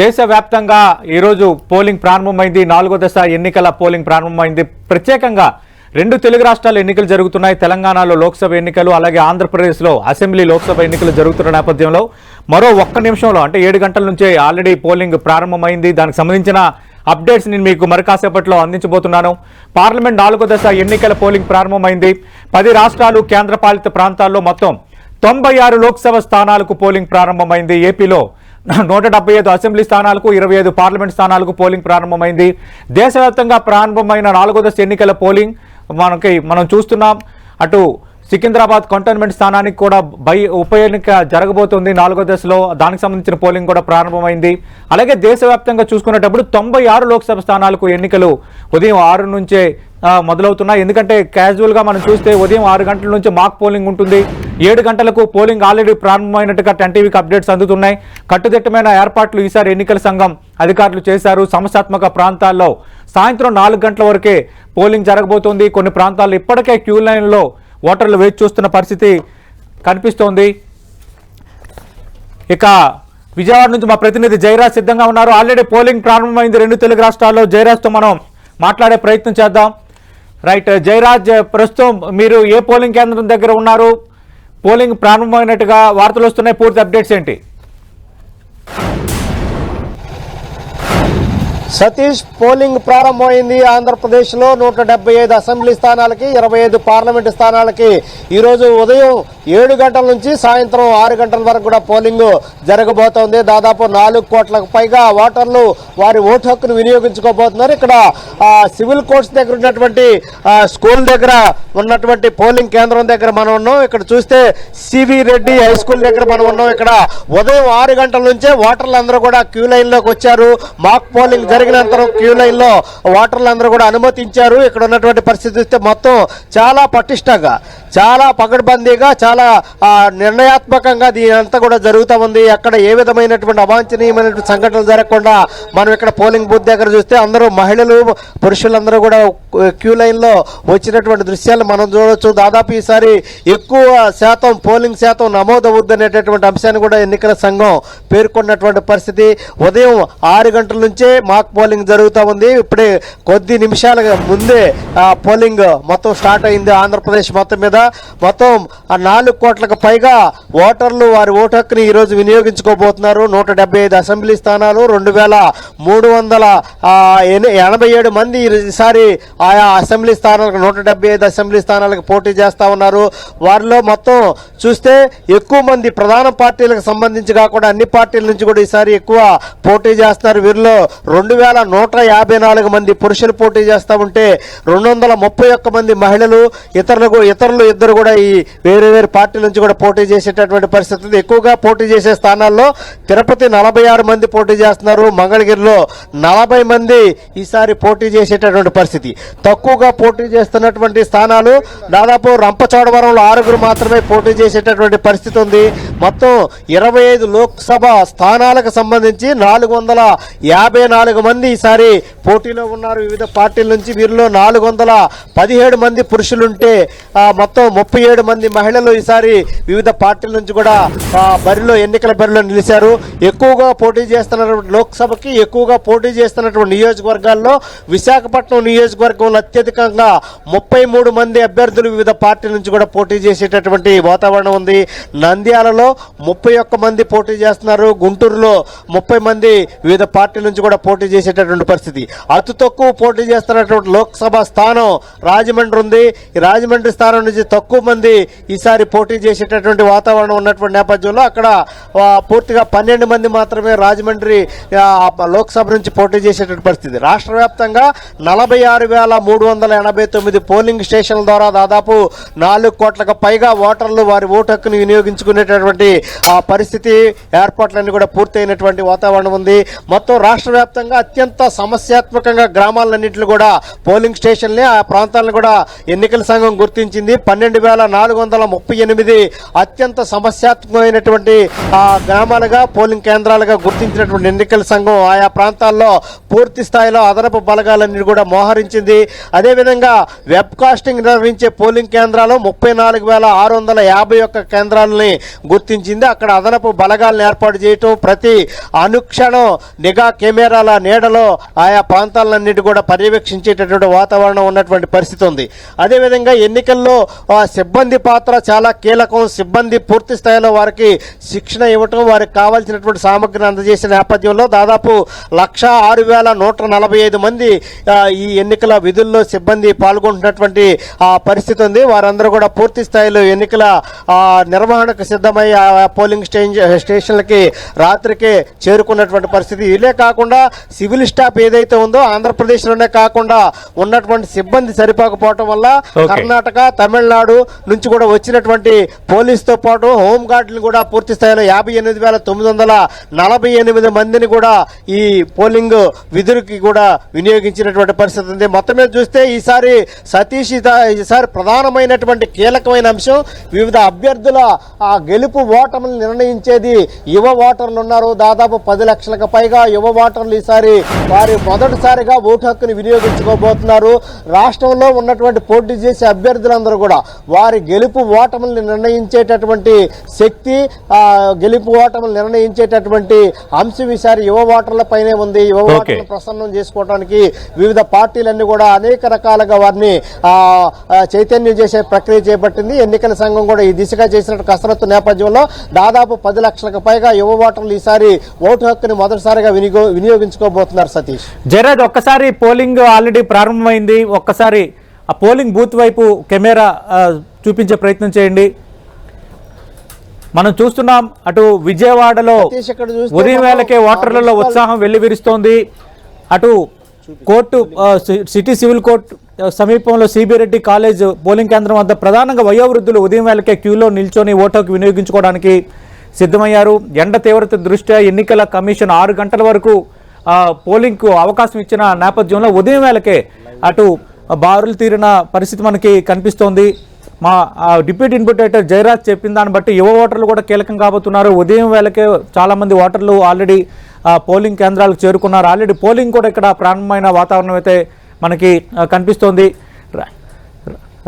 దేశవ్యాప్తంగా ఈరోజు పోలింగ్ ప్రారంభమైంది. నాలుగో దశ ఎన్నికల పోలింగ్ ప్రారంభమైంది. ప్రత్యేకంగా రెండు తెలుగు రాష్ట్రాల ఎన్నికలు జరుగుతున్నాయి. తెలంగాణలో లోక్సభ ఎన్నికలు అలాగే ఆంధ్రప్రదేశ్లో అసెంబ్లీ లోక్సభ ఎన్నికలు జరుగుతున్న నేపథ్యంలో మరో ఒక్క నిమిషంలో అంటే ఏడు గంటల నుంచే ఆల్రెడీ పోలింగ్ ప్రారంభమైంది. దానికి సంబంధించిన అప్డేట్స్ నేను మీకు మరి కాసేపట్లో అందించబోతున్నాను. పార్లమెంట్ నాలుగో దశ ఎన్నికల పోలింగ్ ప్రారంభమైంది. పది రాష్ట్రాలు కేంద్రపాలిత ప్రాంతాల్లో మొత్తం తొంభై ఆరు లోక్సభ స్థానాలకు పోలింగ్ ప్రారంభమైంది. ఏపీలో నూట డెబ్బై ఐదు అసెంబ్లీ స్థానాలకు ఇరవై ఐదు పార్లమెంట్ స్థానాలకు పోలింగ్ ప్రారంభమైంది. దేశవ్యాప్తంగా ప్రారంభమైన నాలుగో దశ ఎన్నికల పోలింగ్ మనకి మనం చూస్తున్నాం. అటు సికింద్రాబాద్ కంటోన్మెంట్ స్థానానికి కూడా బై ఉప ఎన్నిక జరగబోతుంది నాలుగో దశలో దానికి సంబంధించిన పోలింగ్ కూడా ప్రారంభమైంది. అలాగే దేశవ్యాప్తంగా చూసుకునేటప్పుడు తొంభై ఆరు లోక్సభ స్థానాలకు ఎన్నికలు ఉదయం ఆరు నుంచే మొదలవుతున్నాయి. ఎందుకంటే క్యాజువల్గా మనం చూస్తే ఉదయం ఆరు గంటల నుంచి మాక్ పోలింగ్ ఉంటుంది. ఏడు గంటలకు పోలింగ్ ఆల్రెడీ ప్రారంభమైనట్టుగా టెన్ టీవీకి అప్డేట్స్ అందుతున్నాయి. కట్టుదిట్టమైన ఏర్పాట్లు ఈసారి ఎన్నికల సంఘం అధికారులు చేశారు. సమస్యాత్మక ప్రాంతాల్లో సాయంత్రం నాలుగు గంటల వరకే పోలింగ్ జరగబోతోంది. కొన్ని ప్రాంతాల్లో ఇప్పటికే క్యూ లైన్లో ఓటర్లు వేచి చూస్తున్న పరిస్థితి కనిపిస్తోంది. ఇక విజయవాడ నుంచి మా ప్రతినిధి జయరాజ్ సిద్ధంగా ఉన్నారు. ఆల్రెడీ పోలింగ్ ప్రారంభమైంది రెండు తెలుగు రాష్ట్రాల్లో. జయరాజ్తో మనం మాట్లాడే ప్రయత్నం చేద్దాం. రైట్ జయరాజ్ ప్రస్తుతం మీరు ఏ పోలింగ్ కేంద్రం దగ్గర ఉన్నారు? పోలింగ్ ప్రారంభమైనట్టుగా వార్తలు వస్తున్నాయి. పూర్తి అప్డేట్స్ ఏంటి? సతీష్ పోలింగ్ ప్రారంభమైంది ఆంధ్రప్రదేశ్లో నూట డెబ్బై ఐదు అసెంబ్లీ స్థానాలకి ఇరవై ఐదు పార్లమెంటు స్థానాలకి. ఈరోజు ఉదయం ఏడు గంటల నుంచి సాయంత్రం ఆరు గంటల వరకు కూడా పోలింగ్ జరగబోతోంది. దాదాపు నాలుగు కోట్లకు పైగా ఓటర్లు వారి ఓటు హక్కును వినియోగించుకోబోతున్నారు. ఇక్కడ సివిల్ కోర్ట్స్ దగ్గర ఉన్నటువంటి స్కూల్ దగ్గర ఉన్నటువంటి పోలింగ్ కేంద్రం దగ్గర మనం ఉన్నాం. ఇక్కడ చూస్తే సివి రెడ్డి హై స్కూల్ దగ్గర మనం ఉన్నాం. ఇక్కడ ఉదయం ఆరు గంటల నుంచే ఓటర్లు అందరూ కూడా క్యూ లైన్లోకి వచ్చారు. మాక్ పోలింగ్ జరిగినంతరం క్యూ లైన్లో ఓటర్లు అందరూ కూడా అనుమతించారు. ఇక్కడ ఉన్నటువంటి పరిస్థితి చూస్తే మొత్తం చాలా పటిష్టంగా చాలా పగడ్బందీగా చాలా నిర్ణయాత్మకంగా దీని అంతా కూడా జరుగుతూ ఉంది. అక్కడ ఏ విధమైనటువంటి అవాంఛనీయమైనటువంటి సంఘటనలు జరగకుండా మనం ఇక్కడ పోలింగ్ బూత్ దగ్గర చూస్తే అందరూ మహిళలు పురుషులందరూ కూడా క్యూ లైన్లో వచ్చినటువంటి దృశ్యాలు మనం చూడవచ్చు దాదాపు ఈసారి ఎక్కువ శాతం పోలింగ్ శాతం నమోదవుద్దనేటటువంటి అంశాన్ని కూడా ఎన్నికల సంఘం పేర్కొన్నటువంటి పరిస్థితి. ఉదయం ఆరు గంటల నుంచే మాకు పోలింగ్ జరుగుతూ ఉంది. ఇప్పుడే కొద్ది నిమిషాల ముందే పోలింగ్ మొత్తం స్టార్ట్ అయింది ఆంధ్రప్రదేశ్ మొత్తం మీద. మొత్తం ఆ నాలుగు కోట్లకు పైగా ఓటర్లు వారి ఓటు హక్కుని ఈరోజు వినియోగించుకోబోతున్నారు. నూట ఐదు అసెంబ్లీ స్థానాలు రెండు వేల మూడు వందల ఎనభై ఏడు మంది ఈసారి ఆయా అసెంబ్లీ స్థానాలకు నూట డెబ్బై ఐదు అసెంబ్లీ స్థానాలకు పోటీ చేస్తా ఉన్నారు. వారిలో మొత్తం చూస్తే ఎక్కువ మంది ప్రధాన పార్టీలకు సంబంధించి కాకుండా అన్ని పార్టీల నుంచి కూడా ఈసారి ఎక్కువ పోటీ చేస్తున్నారు. వీరిలో రెండు వేల నూట యాభై నాలుగు మంది పురుషులు పోటీ చేస్తా ఉంటే రెండు వందల ముప్పై ఒక్క మంది మహిళలు ఇతరులకు ఇతరులు ఇద్దరు కూడా ఈ వేరే వేరే పార్టీల నుంచి కూడా పోటీ చేసేటటువంటి పరిస్థితి ఉంది. ఎక్కువగా పోటీ చేసే స్థానాల్లో తిరుపతి నలభై ఆరు మంది పోటీ చేస్తున్నారు. మంగళగిరిలో నలభై మంది ఈసారి పోటీ చేసేటటువంటి పరిస్థితి. తక్కువగా పోటీ చేస్తున్నటువంటి స్థానాలు దాదాపు రంపచోడవరంలో ఆరుగురు మాత్రమే పోటీ చేసేటటువంటి పరిస్థితి ఉంది. మొత్తం ఇరవై ఐదు లోక్సభ స్థానాలకు సంబంధించి నాలుగు వందల యాభై నాలుగు మంది ఈసారి పోటీలో ఉన్నారు. వివిధ పార్టీల నుంచి వీరిలో నాలుగు వందల పదిహేడు మంది పురుషులుంటే మొత్తం ముప్పై ఏడు మంది మహిళలు ఈసారి వివిధ పార్టీల నుంచి కూడా బరిలో ఎన్నికల బరిలో నిలిచారు. ఎక్కువగా పోటీ చేస్తున్నటువంటి లోక్సభకి ఎక్కువగా పోటీ చేస్తున్నటువంటి నియోజకవర్గాల్లో విశాఖపట్నం నియోజకవర్గంలో అత్యధికంగా ముప్పై మూడు మంది అభ్యర్థులు వివిధ పార్టీల నుంచి కూడా పోటీ చేసేటటువంటి వాతావరణం ఉంది. నంద్యాలలో ముప్పై ఒక్క మంది పోటీ చేస్తున్నారు. గుంటూరులో ముప్పై మంది వివిధ పార్టీల నుంచి కూడా పోటీ చేసేటటువంటి పరిస్థితి. అతి తక్కువ పోటీ చేస్తున్నటువంటి లోక్సభ స్థానం రాజమండ్రి ఉంది. ఈ రాజమండ్రి స్థానం నుంచి తక్కువ మంది ఈసారి పోటీ చేసేటటువంటి వాతావరణం ఉన్నటువంటి నేపథ్యంలో అక్కడ పూర్తిగా పన్నెండు మంది మాత్రమే రాజమండ్రి లోక్సభ నుంచి పోటీ చేసేటటువంటి పరిస్థితి. రాష్ట్ర వ్యాప్తంగా నలభై ఆరు వేల మూడు వందల ఎనభై తొమ్మిది పోలింగ్ స్టేషన్ల ద్వారా దాదాపు నాలుగు కోట్లకు పైగా ఓటర్లు వారి ఓటు హక్కును వినియోగించుకునేటటువంటి ఆ పరిస్థితి ఏర్పాట్లన్నీ కూడా పూర్తయినటువంటి వాతావరణం ఉంది. మొత్తం రాష్ట్ర వ్యాప్తంగా అత్యంత సమస్యాత్మకంగా గ్రామాలన్నింటిలో కూడా పోలింగ్ స్టేషన్లే. ఆ ప్రాంతాలను కూడా ఎన్నికల సంఘం గుర్తించింది. పన్నెండు వేల నాలుగు వందల ముప్పై ఎనిమిది అత్యంత సమస్యాత్మకమైనటువంటి ఆ గ్రామాలుగా పోలింగ్ కేంద్రాలుగా గుర్తించినటువంటి ఎన్నికల సంఘం ఆయా ప్రాంతాల్లో పూర్తి స్థాయిలో అదనపు బలగాలన్నీ కూడా మోహరించింది. అదేవిధంగా వెబ్ కాస్టింగ్ నిర్వహించే పోలింగ్ కేంద్రాలు ముప్పై నాలుగు వేల ఆరు వందల యాభై ఒక్క కేంద్రాలని గుర్తించింది. అక్కడ అదనపు బలగాలను ఏర్పాటు చేయటం ప్రతి అనుక్షణం నిఘా కెమెరాల నీడలో ఆయా ప్రాంతాలన్నిటి కూడా పర్యవేక్షించేటటువంటి వాతావరణం ఉన్నటువంటి పరిస్థితి ఉంది. అదేవిధంగా ఎన్నికల్లో ఆ, సిబ్బంది పాత్ర చాలా కీలకం. సిబ్బంది పూర్తి స్థాయిలో వారికి శిక్షణ ఇవ్వటం వారికి కావాల్సినటువంటి సామగ్రిని అందజేసిన నేపథ్యంలో దాదాపు లక్ష ఆరు వేల నూట నలభై ఐదు మంది ఈ ఎన్నికల విధుల్లో సిబ్బంది పాల్గొంటున్నటువంటి ఆ, పరిస్థితి ఉంది. వారందరూ కూడా పూర్తి స్థాయిలో ఎన్నికల నిర్వహణకు సిద్ధమై ఆ పోలింగ్ స్టేషన్ స్టేషన్లకి రాత్రికే చేరుకున్నటువంటి పరిస్థితి. ఇదే కాకుండా సివిల్ స్టాఫ్ ఏదైతే ఉందో ఆంధ్రప్రదేశ్లోనే కాకుండా ఉన్నటువంటి సిబ్బంది సరిపోకపోవటం వల్ల. కర్ణాటక తమిళనాడు నుంచి కూడా వచ్చినటువంటి పోలీసుతో పాటు హోం గార్డులు కూడా పూర్తి స్థాయిలో యాభై ఎనిమిది వేల తొమ్మిది వందల నలభై ఎనిమిది మందిని కూడా ఈ పోలింగ్ విధులకి కూడా వినియోగించినటువంటి పరిస్థితి ఉంది మొత్తం మీద చూస్తే ఈసారి సతీష్ ఈసారి ప్రధానమైనటువంటి కీలకమైన అంశం వివిధ అభ్యర్థుల ఆ గెలుపు ఓటములు నిర్ణయించేది యువ ఓటర్లు ఉన్నారు దాదాపు పది లక్షలకు పైగా యువ ఓటర్లు ఈసారి వారి మొదటిసారిగా ఓటు హక్కుని వినియోగించుకోబోతున్నారు. రాష్ట్రంలో ఉన్నటువంటి పోటీ చేసే అభ్యర్థులందరూ కూడా వారి గెలుపు ఓటములను నిర్ణయించేటటువంటి శక్తి ఆ గెలుపు ఓటములు నిర్ణయించేటటువంటి అంశం ఈసారి యువ ఓటర్ల పైనే ఉంది. యువ. ఓటర్లను ప్రసన్నం చేసుకోవడానికి వివిధ పార్టీలన్నీ కూడా అనేక రకాలుగా వారిని చైతన్యం చేసే ప్రక్రియ చేపట్టింది. ఎన్నికల సంఘం కూడా ఈ దిశగా చేసిన కసరత్తు నేపథ్యంలో దాదాపు పది లక్షలకు పైగా యువ ఓటర్లు ఈసారి ఓటు హక్కుని మొదటిసారిగా వినియోగ వినియోగించుకోబోతున్నారు సతీష్. జయరాజ్ ఒక్కసారి పోలింగ్ ఆల్రెడీ ప్రారంభమైంది. ఒక్కసారి ఆ పోలింగ్ బూత్ వైపు కెమెరా చూపించే ప్రయత్నం చేయండి. మనం చూస్తున్నాం అటు విజయవాడలో ఉదయం వేళకే ఓటర్లలో ఉత్సాహం వెల్లివిరుస్తోంది. అటు కోర్టు సిటీ సివిల్ కోర్టు సమీపంలో సిబి రెడ్డి కాలేజ్ పోలింగ్ కేంద్రం వద్ద ప్రధానంగా వయోవృద్ధులు ఉదయం వేళకే క్యూలో నిల్చొని ఓటుకు వినియోగించుకోవడానికి సిద్ధమయ్యారు. ఎండ తీవ్రత దృష్ట్యా ఎన్నికల కమిషన్ ఆరు గంటల వరకు పోలింగ్కు అవకాశం ఇచ్చిన నేపథ్యంలో ఉదయం వేళకే అటు బారులు తీరిన పరిస్థితి మనకి కనిపిస్తోంది. మా డిప్యూటీ ఇన్పుటేటర్ జయరాజ్ చెప్పిన దాన్ని బట్టి యువ ఓటర్లు కూడా కీలకం కాబోతున్నారు. ఉదయం వేళకే చాలామంది ఓటర్లు ఆల్రెడీ పోలింగ్ కేంద్రాలకు చేరుకున్నారు. ఆల్రెడీ పోలింగ్ కూడా ఇక్కడ ప్రారంభమైన వాతావరణం అయితే మనకి కనిపిస్తోంది.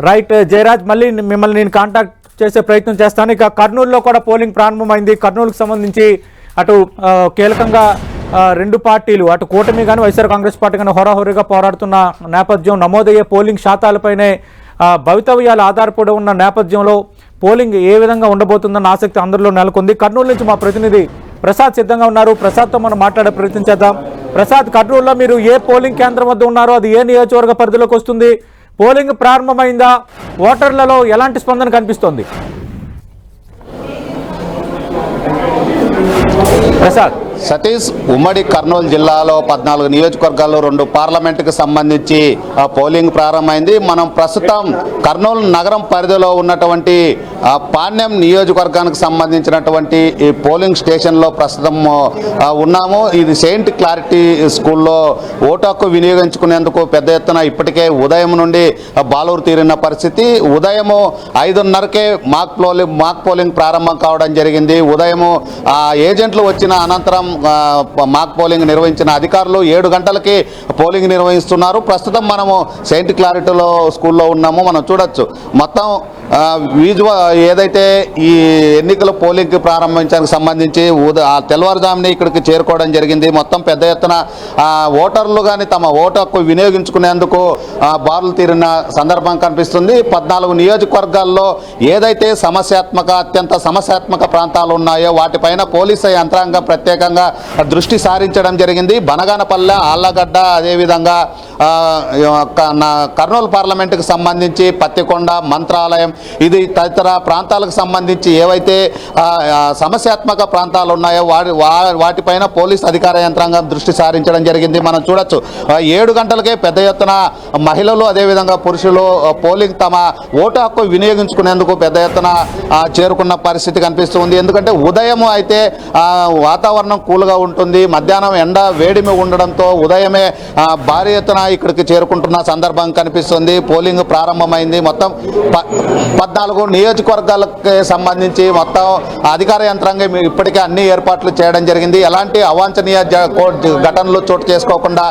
రైట్ జయరాజ్ మళ్ళీ మిమ్మల్ని నేను కాంటాక్ట్ చేసే ప్రయత్నం చేస్తాను. ఇక కర్నూలులో కూడా పోలింగ్ ప్రారంభమైంది. కర్నూలుకు సంబంధించి అటు కీలకంగా రెండు పార్టీలు అటు కూటమి కానీ వైఎస్ఆర్ కాంగ్రెస్ పార్టీ కానీ హోరాహోరీగా పోరాడుతున్న నేపథ్యం నమోదయ్యే పోలింగ్ శాతాలపైనే భవితవ్యాలు ఆధారపడి ఉన్న నేపథ్యంలో పోలింగ్ ఏ విధంగా ఉండబోతుందన్న ఆసక్తి అందరిలో నెలకొంది. కర్నూలు నుంచి మా ప్రతినిధి ప్రసాద్ సిద్ధంగా ఉన్నారు. ప్రసాద్తో మనం మాట్లాడే ప్రయత్నం చేద్దాం. ప్రసాద్ కర్నూలులో మీరు ఏ పోలింగ్ కేంద్రం వద్ద ఉన్నారో అది ఏ నియోజకవర్గ పరిధిలోకి వస్తుంది? పోలింగ్ ప్రారంభమైందా? ఓటర్లలో ఎలాంటి స్పందన కనిపిస్తోంది? ప్రసాద్. సతీష్ ఉమ్మడి కర్నూలు జిల్లాలో పద్నాలుగు నియోజకవర్గాల్లో రెండు పార్లమెంటుకు సంబంధించి ఆ, పోలింగ్ ప్రారంభమైంది. మనం ప్రస్తుతం కర్నూలు నగరం పరిధిలో ఉన్నటువంటి పాణ్యం నియోజకవర్గానికి సంబంధించినటువంటి ఈ పోలింగ్ స్టేషన్లో ప్రస్తుతం ఉన్నాము. ఇది సెయింట్ క్లారిటీ స్కూల్లో ఓటు హక్కు వినియోగించుకునేందుకు పెద్ద ఎత్తున ఇప్పటికే ఉదయం నుండి బాలూరు తీరిన పరిస్థితి. ఉదయము ఐదున్నరకే మాక్ పోలింగ్ మాక్ పోలింగ్ ప్రారంభం కావడం జరిగింది. ఉదయము ఆ, ఏజెంట్లు వచ్చిన అనంతరం మాక్ పోలింగ్ నిర్వహించిన అధికారులు ఏడు గంటలకి పోలింగ్ నిర్వహిస్తున్నారు. ప్రస్తుతం మనము సెయింట్ క్లారిటీలో స్కూల్లో ఉన్నాము. మనం చూడొచ్చు. మొత్తం విజువ ఏదైతే ఈ ఎన్నికల పోలింగ్ ప్రారంభించడానికి సంబంధించి ఉద ఆ తెల్లవారుజామునే ఇక్కడికి చేరుకోవడం జరిగింది. మొత్తం పెద్ద ఎత్తున ఓటర్లు కానీ తమ ఓటు హక్కు వినియోగించుకునేందుకు బారులు తీరిన సందర్భం కనిపిస్తుంది. పద్నాలుగు నియోజకవర్గాల్లో ఏదైతే సమస్యాత్మక అత్యంత సమస్యాత్మక ప్రాంతాలు ఉన్నాయో వాటిపైన పోలీసు యంత్రాంగం ప్రత్యేకంగా దృష్టి సారించడం జరిగింది. బనగానపల్లె ఆళ్ళగడ్డ అదేవిధంగా కర్నూలు పార్లమెంటుకు సంబంధించి పత్తికొండ మంత్రాలయం ఇది తదితర ప్రాంతాలకు సంబంధించి ఏవైతే సమస్యాత్మక ప్రాంతాలు ఉన్నాయో వాటి వా- వాటిపైన పోలీస్ అధికార యంత్రాంగం దృష్టి సారించడం జరిగింది. మనం చూడొచ్చు ఏడు గంటలకే పెద్ద ఎత్తున మహిళలు అదేవిధంగా పురుషులు పోలింగ్ తమ ఓటు హక్కు వినియోగించుకునేందుకు పెద్ద ఎత్తున చేరుకున్న పరిస్థితి కనిపిస్తుంది ఎందుకంటే ఉదయం అయితే వాతావరణం కూల్గా ఉంటుంది. మధ్యాహ్నం ఎండ వేడిమి ఉండడంతో ఉదయమే భారీ ఎత్తున ఇక్కడికి చేరుకుంటున్న సందర్భం కనిపిస్తుంది. పోలింగ్ ప్రారంభమైంది. మొత్తం పద్నాలుగు నియోజకవర్గాలకు సంబంధించి మొత్తం అధికార యంత్రాంగం ఇప్పటికే అన్ని ఏర్పాట్లు చేయడం జరిగింది ఎలాంటి అవాంఛనీయ ఘటనలు చోటు చేసుకోకుండా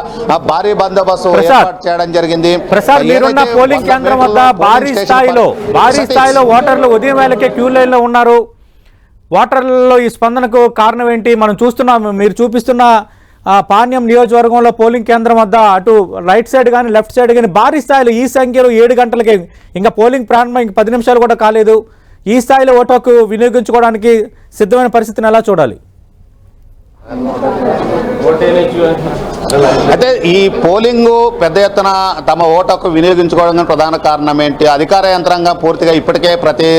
భారీ బందోబస్తు. ఏర్పాటు చేయడం జరిగింది పోలింగ్ కేంద్రం వద్ద భారీ స్థాయిలో భారీ. స్థాయిలో ఓటర్లు ఉదయం వేళకే క్యూ లైన్లో ఉన్నారు ఓటర్లలో ఈ స్పందనకు కారణం ఏంటి మనం చూస్తున్నాం మీరు చూపిస్తున్న పాణ్యం నియోజకవర్గంలో పోలింగ్ కేంద్రం వద్ద అటు రైట్ సైడ్ కానీ లెఫ్ట్ సైడ్ కానీ భారీ స్థాయిలో ఈ సంఖ్యలో ఏడు గంటలకే ఇంకా పోలింగ్ ప్రారంభం ఇంక పది నిమిషాలు కూడా కాలేదు. ఈ స్థాయిలో ఓటు హక్కు వినియోగించుకోవడానికి సిద్ధమైన పరిస్థితిని ఎలా చూడాలి? అయితే ఈ పోలింగ్ పెద్ద ఎత్తున తమ ఓటకు వినియోగించుకోవడానికి ప్రధాన కారణం ఏంటి? అధికార యంత్రాంగం పూర్తిగా ఇప్పటికే ప్రతి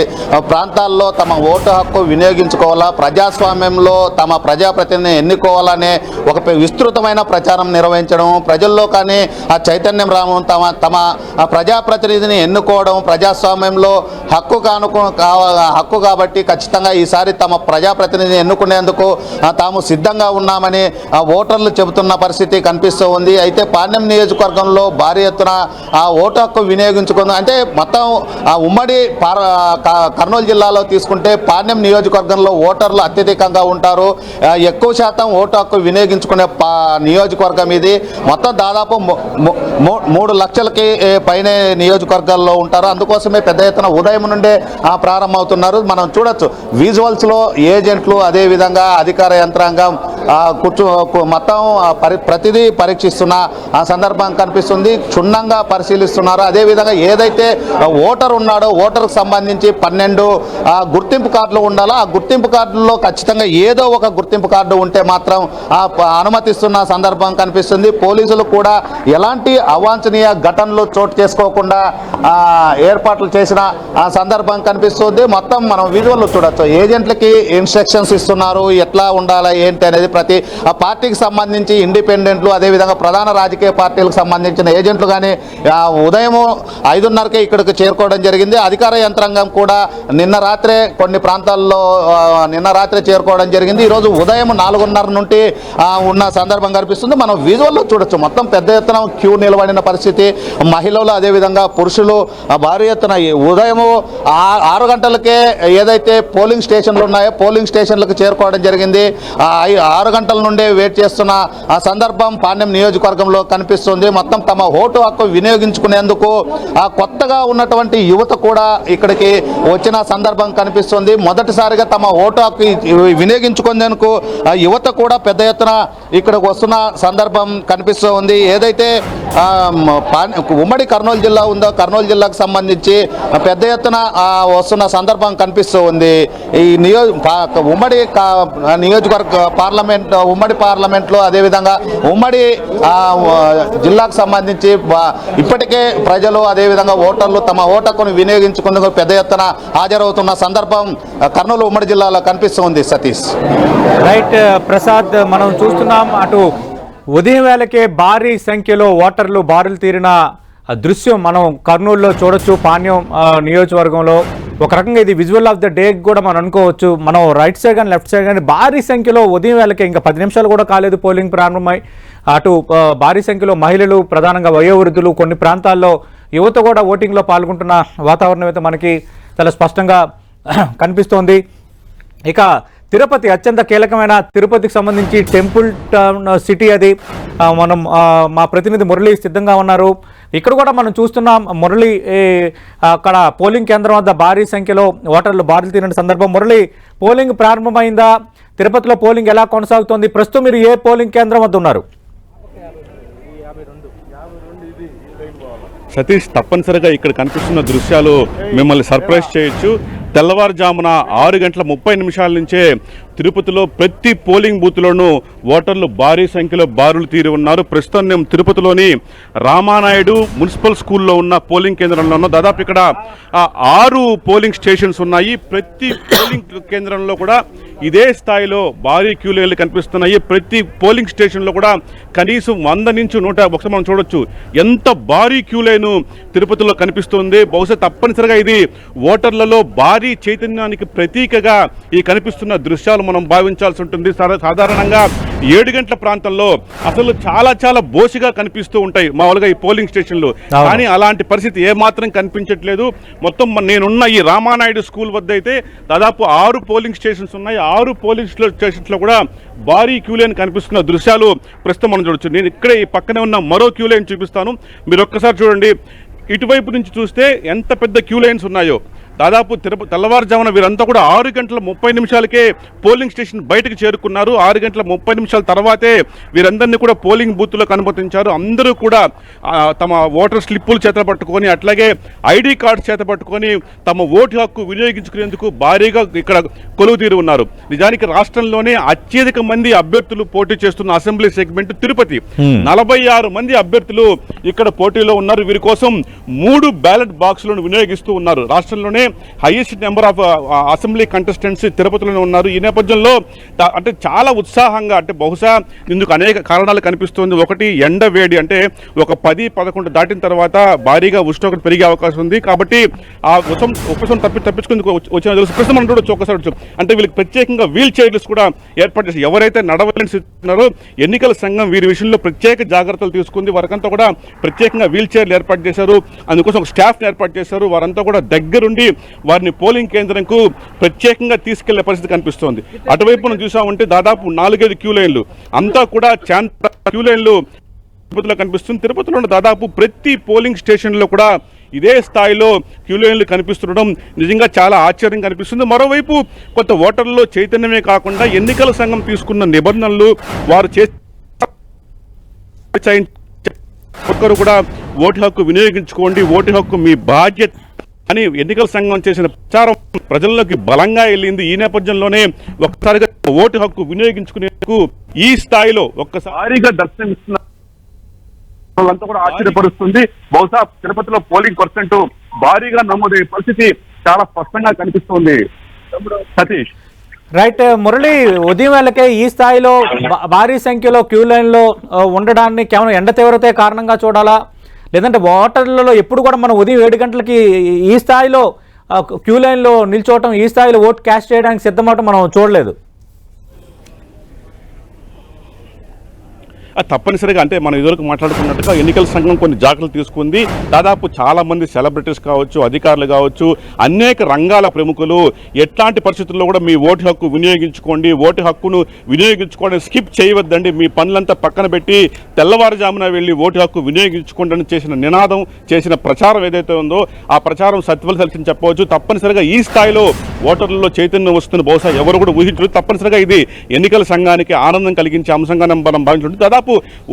ప్రాంతాల్లో తమ ఓటు హక్కు వినియోగించుకోవాలా? ప్రజాస్వామ్యంలో తమ ప్రజాప్రతినిధిని ఎన్నుకోవాలనే ఒక విస్తృతమైన ప్రచారం నిర్వహించడం ప్రజల్లో కానీ ఆ చైతన్యం రావడం తమ తమ ఆ ప్రజాప్రతినిధిని ఎన్నుకోవడం ప్రజాస్వామ్యంలో హక్కు కానుకు హక్కు కాబట్టి ఖచ్చితంగా ఈసారి తమ ప్రజాప్రతినిధిని ఎన్నుకునేందుకు తాము సిద్ధంగా ఉన్నామని ఆ, ఓటర్లు చెబుతున్న పరిస్థితి కనిపిస్తూ ఉంది. అయితే పాణ్యం నియోజకవర్గంలో భారీ ఎత్తున ఆ ఓటు హక్కు వినియోగించుకుంది. అంటే మొత్తం ఆ ఉమ్మడి పార కర్నూలు జిల్లాలో తీసుకుంటే పాణ్యం నియోజకవర్గంలో ఓటర్లు అత్యధికంగా ఉంటారు. ఎక్కువ శాతం ఓటు హక్కు వినియోగించుకునే పా నియోజకవర్గం ఇది. మొత్తం దాదాపు మూడు లక్షలకి పైనే నియోజకవర్గాల్లో ఉంటారు. అందుకోసమే పెద్ద ఎత్తున ఉదయం నుండే ప్రారంభమవుతున్నారు. మనం చూడొచ్చు విజువల్స్లో ఏజెంట్లు అదేవిధంగా అధికార యంత్రాంగం కూర్చో మొత్తం పరి ప్రతిదీ పరీక్షిస్తున్న ఆ సందర్భం కనిపిస్తుంది. క్షుణ్ణంగా పరిశీలిస్తున్నారు. అదేవిధంగా ఏదైతే ఓటర్ ఉన్నాడో ఓటర్కు సంబంధించి పన్నెండు గుర్తింపు కార్డులు ఉండాలో ఆ గుర్తింపు కార్డుల్లో ఖచ్చితంగా ఏదో ఒక గుర్తింపు కార్డు ఉంటే మాత్రం ఆ, అనుమతిస్తున్న సందర్భం కనిపిస్తుంది. పోలీసులు కూడా ఎలాంటి అవాంఛనీయ ఘటనలు చోటు చేసుకోకుండా ఏర్పాట్లు చేసిన ఆ సందర్భం కనిపిస్తుంది. మొత్తం మనం విజువల్ చూడొచ్చు. ఏజెంట్లకి ఇన్స్ట్రక్షన్స్ ఇస్తున్నారు. ఎట్లా ఉండాలా ఏంటి అనేది ప్రతి ఆ పార్టీకి సంబంధించి ఇండిపెండెంట్లు అదేవిధంగా ప్రధాన రాజకీయ పార్టీలకు సంబంధించిన ఏజెంట్లు కానీ ఉదయం ఐదున్నరకే ఇక్కడికి చేరుకోవడం జరిగింది. అధికార యంత్రాంగం కూడా నిన్న రాత్రే కొన్ని ప్రాంతాల్లో నిన్న రాత్రే చేరుకోవడం జరిగింది. ఈరోజు ఉదయం నాలుగున్నర నుండి ఉన్న సందర్భం కనిపిస్తుంది. మనం విజువల్లో చూడొచ్చు. మొత్తం పెద్ద ఎత్తున క్యూ నిలబడిన పరిస్థితి. మహిళలు అదేవిధంగా పురుషులు భారీ ఎత్తున ఉదయం ఉదయము ఆ- ఆరు గంటలకే ఏదైతే పోలింగ్ స్టేషన్లు ఉన్నాయో పోలింగ్ స్టేషన్లకు చేరుకోవడం జరిగింది. ఆరు గంటల నుండే వెయిట్ చేస్తున్న ఆ సందర్భం పాండ్యం నియోజకవర్గంలో కనిపిస్తుంది. మొత్తం తమ ఓటు హక్కు వినియోగించుకునేందుకు ఆ కొత్తగా ఉన్నటువంటి యువత కూడా ఇక్కడికి వచ్చిన సందర్భం కనిపిస్తుంది. మొదటిసారిగా తమ ఓటు హక్కు వినియోగించుకునేందుకు ఆ యువత కూడా పెద్ద ఎత్తున ఇక్కడికి వస్తున్న సందర్భం కనిపిస్తూ ఉంది ఏదైతే ఉమ్మడి కర్నూలు జిల్లా ఉందో కర్నూలు జిల్లాకు సంబంధించి పెద్ద ఎత్తున వస్తున్న సందర్భం కనిపిస్తూ ఉంది. ఈ నియో ఉమ్మడి నియోజకవర్గ పార్లమెంట్ ఉమ్మడి పార్లమెంట్లో అదేవిధంగా ఉమ్మడి జిల్లాకు సంబంధించి ఇప్పటికే ప్రజలు అదేవిధంగా ఓటర్లు తమ ఓటకును వినియోగించుకునేందుకు పెద్ద ఎత్తున హాజరవుతున్న సందర్భం కర్నూలు ఉమ్మడి జిల్లాలో కనిపిస్తుంది సతీష్. రైట్ ప్రసాద్ మనం చూస్తున్నాం అటు ఉదయం వేళకే భారీ సంఖ్యలో ఓటర్లు బారులు తీరిన దృశ్యం మనం కర్నూలులో చూడొచ్చు. పాణ్యం నియోజకవర్గంలో ఒక రకంగా ఇది విజువల్ ఆఫ్ ద డే కూడా మనం అనుకోవచ్చు. మనం రైట్ సైడ్ కానీ లెఫ్ట్ సైడ్ కానీ భారీ సంఖ్యలో ఉదయం వేళకే ఇంకా పది నిమిషాలు కూడా కాలేదు పోలింగ్ ప్రారంభమై. అటు భారీ సంఖ్యలో మహిళలు ప్రధానంగా వయోవృద్ధులు కొన్ని ప్రాంతాల్లో యువత కూడా ఓటింగ్లో పాల్గొంటున్న వాతావరణం అయితే మనకి చాలా స్పష్టంగా కనిపిస్తోంది. ఇక తిరుపతి అత్యంత కీలకమైన తిరుపతికి సంబంధించి టెంపుల్ టౌన్ సిటీ అది. మనం మా ప్రతినిధి మురళి సిద్ధంగా ఉన్నారు. ఇక్కడ కూడా మనం చూస్తున్నాం మురళి అక్కడ పోలింగ్ కేంద్రం వద్ద భారీ సంఖ్యలో ఓటర్లు బారులు తీరిన సందర్భం. మురళి పోలింగ్ ప్రారంభమైందా? తిరుపతిలో పోలింగ్ ఎలా కొనసాగుతోంది? ప్రస్తుతం మీరు ఏ పోలింగ్ కేంద్రం వద్ద ఉన్నారు? సతీష్ తప్పనిసరిగా ఇక్కడ కనిపిస్తున్న దృశ్యాలు మిమ్మల్ని సర్ప్రైజ్ చేయొచ్చు. తెల్లవారుజామున ఆరు గంటల ముప్పై నిమిషాల నుంచే తిరుపతిలో ప్రతి పోలింగ్ బూత్లోనూ ఓటర్లు భారీ సంఖ్యలో బారులు తీరి ఉన్నారు. ప్రస్తుతం మేము తిరుపతిలోని రామానాయుడు మున్సిపల్ స్కూల్లో ఉన్న పోలింగ్ కేంద్రంలో ఉన్నాం. దాదాపు ఇక్కడ ఆరు పోలింగ్ స్టేషన్స్ ఉన్నాయి. ప్రతి పోలింగ్ కేంద్రంలో కూడా ఇదే స్థాయిలో భారీ క్యూ కనిపిస్తున్నాయి. ప్రతి పోలింగ్ స్టేషన్లో కూడా కనీసం వంద నుంచి నూట ఒకసారి మనం చూడొచ్చు ఎంత భారీ క్యూ తిరుపతిలో కనిపిస్తుంది. బహుశా తప్పనిసరిగా ఇది ఓటర్లలో భారీ చైతన్యానికి ప్రతీకగా ఈ కనిపిస్తున్న దృశ్యాలు మనం భావించాల్సి ఉంటుంది. సాధారణంగా ఏడు గంటల ప్రాంతంలో అసలు చాలా చాలా బోసిగా కనిపిస్తూ ఉంటాయి మామూలుగా ఈ పోలింగ్ స్టేషన్లు. కానీ అలాంటి పరిస్థితి ఏ మాత్రం కనిపించట్లేదు. మొత్తం నేనున్న ఈ రామానాయుడు స్కూల్ వద్ద అయితే దాదాపు ఆరు పోలింగ్ స్టేషన్స్ ఉన్నాయి. ఆరు పోలింగ్ స్టేషన్స్ స్టేషన్స్లో కూడా భారీ క్యూ లైన్ కనిపిస్తున్న దృశ్యాలు ప్రస్తుతం మనం చూడొచ్చు. నేను ఇక్కడే ఈ పక్కనే ఉన్న మరో క్యూ లైన్ చూపిస్తాను. మీరు ఒక్కసారి చూడండి. ఇటువైపు నుంచి చూస్తే ఎంత పెద్ద క్యూ లైన్స్ ఉన్నాయో. దాదాపు తిరుపతి తెల్లవారుజామున వీరంతా కూడా ఆరు గంటల ముప్పై నిమిషాలకే పోలింగ్ స్టేషన్ బయటకు చేరుకున్నారు. ఆరు గంటల ముప్పై నిమిషాల తర్వాతే వీరందరినీ కూడా పోలింగ్ బూత్లకు అనుమతించారు. అందరూ కూడా తమ ఓటర్ స్లిప్పులు చేత పట్టుకొని అట్లాగే ఐడి కార్డు చేత పట్టుకొని తమ ఓటు హక్కు వినియోగించుకునేందుకు భారీగా ఇక్కడ కొలువు తీరు ఉన్నారు. నిజానికి రాష్ట్రంలోనే అత్యధిక మంది అభ్యర్థులు పోటీ చేస్తున్న అసెంబ్లీ సెగ్మెంట్ తిరుపతి. నలభై ఆరు మంది అభ్యర్థులు ఇక్కడ పోటీలో ఉన్నారు. వీరి కోసం మూడు బ్యాలెట్ బాక్సులను వినియోగిస్తూ ఉన్నారు. రాష్ట్రంలోనే highest number of assembly contestants తిరుపతిలోనే ఉన్నారు. ఈ నేపథ్యంలో అంటే చాలా ఉత్సాహంగా అంటే బహుశా ఇందుకు అనేక కారణాలు కనిపిస్తుంది. ఒకటి ఎండ వేడి అంటే ఒక పది పదకొండు దాటిన తర్వాత భారీగా ఉష్ణోగ్రత పెరిగే అవకాశం ఉంది. కాబట్టి ఆ ఉపసం ఉపశమనం తప్పి తప్పించుకుందుకు వచ్చిన తెలుసు. ప్రస్తుతం మనం చూడొచ్చు ఒకసారి అంటే వీళ్ళకి ప్రత్యేకంగా వీల్ చైర్స్ కూడా ఏర్పాటు చేసి ఎవరైతే నడవలేని స్థితిన్నారో ఎన్నికల సంఘం వీరి విషయంలో ప్రత్యేక జాగ్రత్తలు తీసుకుంది. వారికంతా కూడా ప్రత్యేకంగా వీల్ చైర్లు ఏర్పాటు చేశారు. అందుకోసం ఒక స్టాఫ్ని ఏర్పాటు చేశారు. వారంతా కూడా దగ్గరుండి వారిని పోలింగ్ కేంద్రంకు ప్రత్యేకంగా తీసుకెళ్ళే పరిస్థితి కనిపిస్తోంది. అటువైపు మనం చూసామంటే దాదాపు నాలుగైదు క్యూ లైన్లు. అంతా కూడా చాన్ క్యూ లైన్లు తిరుపతిలో కనిపిస్తుంది. తిరుపతిలో ఉన్న దాదాపు ప్రతి పోలింగ్ స్టేషన్లో కూడా ఇదే స్థాయిలో క్యూ లైన్లు కనిపిస్తుండడం నిజంగా చాలా ఆశ్చర్యం కనిపిస్తుంది. మరోవైపు కొత్త ఓటర్లలో చైతన్యమే కాకుండా ఎన్నికల సంఘం తీసుకున్న నిబంధనలు వారు చేసే ఒక్కరు కూడా ఓటు హక్కు వినియోగించుకోండి. ఓటు హక్కు మీ బాధ్యత అని ఎన్నికల సంఘం చేసిన ప్రచారం ప్రజల్లోకి బలంగా వెళ్ళింది. ఈ నేపథ్యంలోనే ఒక్కసారిగా ఓటు హక్కు వినియోగించుకునేందుకు ఈ స్థాయిలో ఒక్కసారిగా దర్శనమిస్తున్న వాళ్ళంతా కూడా ఆశ్చర్యపరుస్తుంది. బహుశా తిరుపతిలో పోలింగ్ పర్సెంట్ భారీగా నమోదయ్యే పరిస్థితి చాలా స్పష్టంగా కనిపిస్తుంది. సతీష్. రైట్ మురళి ఉదయం వేళకే ఈ స్థాయిలో భా- భారీ సంఖ్యలో క్యూ లైన్లో ఆ, ఉండడాన్ని కేవలం ఎండ తీవ్రతే కారణంగా చూడాలా? లేదంటే ఓటర్లలో ఎప్పుడు కూడా మనం ఉదయం ఏడు గంటలకి ఈ స్థాయిలో క్యూ లైన్లో నిల్చోవటం ఈ స్థాయిలో ఓటు క్యాష్ చేయడానికి సిద్ధమవటం మనం చూడలేదు. అది తప్పనిసరిగా అంటే మనం ఇదివరకు మాట్లాడుకున్నట్టుగా ఎన్నికల సంఘం కొన్ని జాగ్రత్తలు తీసుకుంది. దాదాపు చాలామంది సెలబ్రిటీస్ కావచ్చు అధికారులు కావచ్చు అనేక రంగాల ప్రముఖులు ఎట్లాంటి పరిస్థితుల్లో కూడా మీ ఓటు హక్కు వినియోగించుకోండి ఓటు హక్కును వినియోగించుకోవడం స్కిప్ చేయవద్దండి. మీ పనులంతా పక్కన పెట్టి తెల్లవారుజామున వెళ్ళి ఓటు హక్కు వినియోగించుకోండి చేసిన నినాదం చేసిన ప్రచారం ఏదైతే ఉందో ఆ ప్రచారం సత్ఫలితం చెప్పవచ్చు. తప్పనిసరిగా ఈ స్థాయిలో ఓటర్లలో చైతన్యం వస్తున్న బహుశా ఎవరు కూడా ఊహించరు. తప్పనిసరిగా ఇది ఎన్నికల సంఘానికి ఆనందం కలిగించే అంశంగా మనం భావించుంటుంది దాదాపు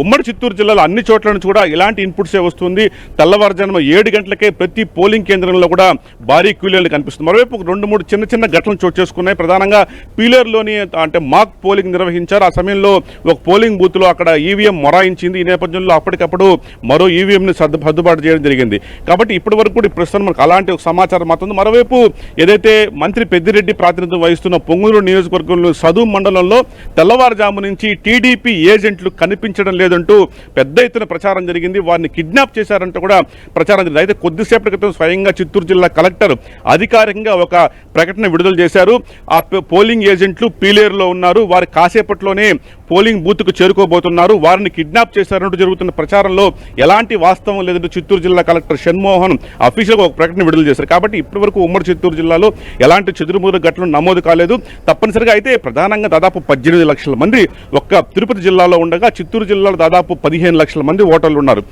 ఉమ్మడి చిత్తూరు జిల్లాలో అన్ని చోట్ల నుంచి కూడా ఇలాంటి ఇన్పుట్సే వస్తుంది. తెల్లవారుజామున ఏడు గంటలకే ప్రతి పోలింగ్ కేంద్రంలో కూడా భారీ క్యూలైన్లు కనిపిస్తుంది. మరోవైపు రెండు మూడు చిన్న చిన్న ఘటనలు చోటు చేసుకున్నాయి. ప్రధానంగా పీలేర్లోని అంటే మాక్ పోలింగ్ నిర్వహించారు. ఆ సమయంలో ఒక పోలింగ్ బూత్లో అక్కడ ఈవీఎం మొరాయించింది. ఈ నేపథ్యంలో అప్పటికప్పుడు మరో ఈవీఎంని సర్దు సర్దుబాటు చేయడం జరిగింది. కాబట్టి ఇప్పటి వరకు కూడా ఈ ప్రస్తుతం మనకు అలాంటి ఒక సమాచారం మాత్రం మరోవైపు ఏదైతే మంత్రి పెద్దిరెడ్డి ప్రాతినిధ్యం వహిస్తున్న పొంగూరు నియోజకవర్గంలో సదు మండలంలో తెల్లవారుజాము నుంచి టీడీపీ ఏజెంట్లు కనిపించడం లేదంటూ పెద్ద ఎత్తున ప్రచారం జరిగింది. వారిని కిడ్నాప్ చేశారంటూ కూడా ప్రచారం జరిగింది. అయితే కొద్దిసేపటి క్రితం స్వయంగా చిత్తూరు జిల్లా కలెక్టర్ అధికారికంగా ఒక ప్రకటన విడుదల చేశారు. ఆ పోలింగ్ ఏజెంట్లు పీలేరులో ఉన్నారు. వారి కాసేపట్లోనే పోలింగ్ బూత్కు చేరుకోబోతున్నారు. వారిని కిడ్నాప్ చేశారంటూ జరుగుతున్న ప్రచారంలో ఎలాంటి వాస్తవం లేదంటూ చిత్తూరు జిల్లా కలెక్టర్ షణ్మోహన్ అఫీషియల్గా ఒక ప్రకటన విడుదల చేశారు. కాబట్టి ఇప్పటివరకు ఉమ్మడి చిత్తూరు జిల్లాలో ఎలాంటి చెదురుమూరు ఘటనలు నమోదు కాలేదు. తప్పనిసరిగా అయితే ప్రధానంగా దాదాపు పద్దెనిమిది లక్షల మంది ఒక్క తిరుపతి జిల్లాలో ఉండగా చిత్తూరు జిల్లాలో దాదాపు పదిహేను లక్షల మంది ఓటర్లు ఉన్నారు.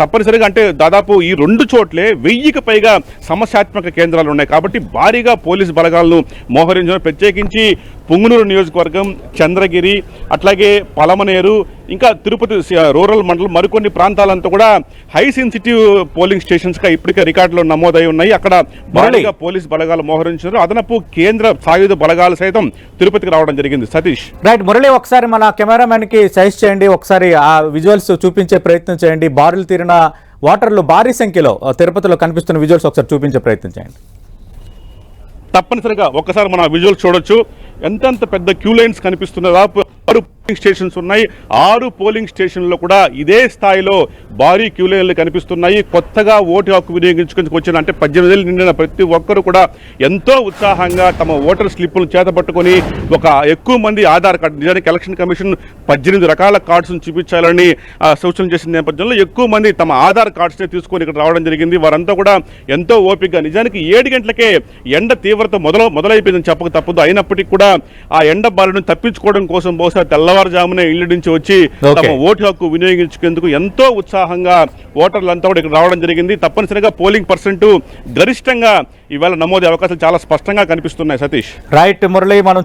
తప్పనిసరిగా అంటే దాదాపు ఈ రెండు చోట్లే వెయ్యికి పైగా సమస్యాత్మక కేంద్రాలు ఉన్నాయి. కాబట్టి భారీగా పోలీస్ బలగాలను మోహరించారు ప్రత్యేకించి పుంగునూరు నియోజకవర్గం చంద్రగిరి అట్లాగే పలమనేరు ఇంకా తిరుపతి రూరల్ మండలం మరికొన్ని ప్రాంతాలంతా కూడా హై సెన్సిటివ్ పోలింగ్ స్టేషన్స్గా ఇప్పటికే రికార్డులో నమోదై ఉన్నాయి. అక్కడ భారీగా పోలీస్ బలగాలు మోహరించారు అదనపు కేంద్ర సాయుధ బలగాలు సైతం తిరుపతికి రావడం జరిగింది. సతీష్. రైట్ మురళి ఒకసారి మన కెమెరామెన్కి సైజ్ చేయండి ఒకసారి ఆ విజువల్స్ చూపించే ప్రయత్నం చేయండి. బారులు తీరిన వాటర్లు భారీ సంఖ్యలో తిరుపతిలో కనిపిస్తున్న విజువల్స్ ఒకసారి చూపించే ప్రయత్నం చేయండి. తప్పనిసరిగా ఒక్కసారి మనం విజువల్ చూడొచ్చు. ఎంతెంత పెద్ద క్యూ లైన్స్ కనిపిస్తున్నాయి. దాదాపు ఆరు పోలింగ్ స్టేషన్స్ ఉన్నాయి. ఆరు పోలింగ్ స్టేషన్లో కూడా ఇదే స్థాయిలో భారీ క్యూ లైన్లు కనిపిస్తున్నాయి. కొత్తగా ఓటు హక్కు వినియోగించుకుని వచ్చిన అంటే పద్దెనిమిది ఏళ్ళు నిండిన ప్రతి ఒక్కరు కూడా ఎంతో ఉత్సాహంగా తమ ఓటర్ స్లిప్పులు చేతపట్టుకొని ఒక ఎక్కువ మంది ఆధార్ కార్డు నిజానికి ఎలక్షన్ కమిషన్ పద్దెనిమిది రకాల కార్డ్స్ను చూపించాలని ఆ, సూచన చేసిన నేపథ్యంలో ఎక్కువ మంది తమ ఆధార్ కార్డ్స్ని తీసుకొని ఇక్కడ రావడం జరిగింది. వారంతా కూడా ఎంతో ఓపికగా నిజానికి ఏడు గంటలకే ఎండ తీవ్రత మొదలు మొదలైపోయిందని చెప్పక తప్పదు. అయినప్పటికీ కూడా ఆ ఎండ బాలను తప్పించుకోవడం కోసం బహుశా తెల్లవారుజామునే ఇల్లు నుంచి వచ్చి. తమ ఓటు హక్కు వినియోగించుకేందుకు ఎంతో ఉత్సాహంగా ఓటర్లంతా కూడా ఇక్కడ రావడం జరిగింది తప్పనిసరిగా పోలింగ్ పర్సెంట్ గరిష్టంగా ఇవాళ నమోదు అవకాశాలు చాలా స్పష్టంగా కనిపిస్తున్నాయి సతీష్ రైట్ మురళి మనం